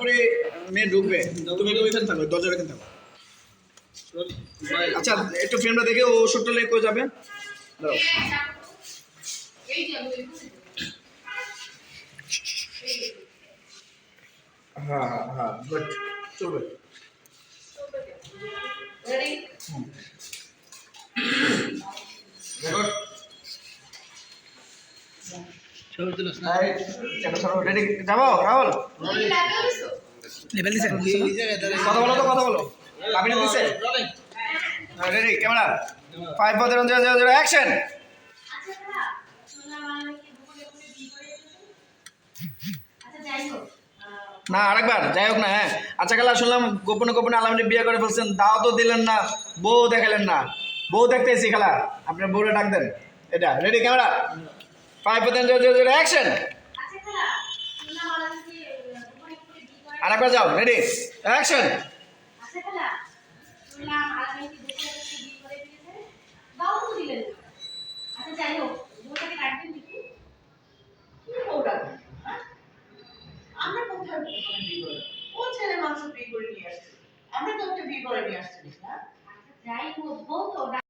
তারপরে মেয়ে ঢুকবে। তুমি একটু ওইখানে থাকো দরজার এখানে থাকো। আচ্ছা একটু ফ্রেমটা দেখে ও ওষুধটা লেগে করে যাবে? হ্যাঁ হ্যাঁ হ্যাঁ গুড চলবে। রেকর্ড ছবি তুলো রেডি যাব রাহুল? কি লাগাও দিছো লেভেল দিছে কথা বলো তো কথা বলো। কাবিনে দিছে? Ready camera five four zero zero zero action দাদা শুনলাম আমাকে দুপুরে দুপুরে বিয়ে করে দিয়েছে যাই হোক আহ, না আরেকবার যাই হোক না হ্যাঁ। আচ্ছা খেলা শুনলাম গোপনে গোপনে আলামিনী বিয়ে করে ফেলছেন। দাও তো দিলেন না বউ দেখালেন না। বউ দেখতে এসি খেলা আপনার বউরে ডাক দেন। এটা ready camera five zero action করে আরেকবার যাও রেডি অ্যাকশন? আমরা তো ওকে বিয়ে করে নিয়ে আসছি যাই হোক তো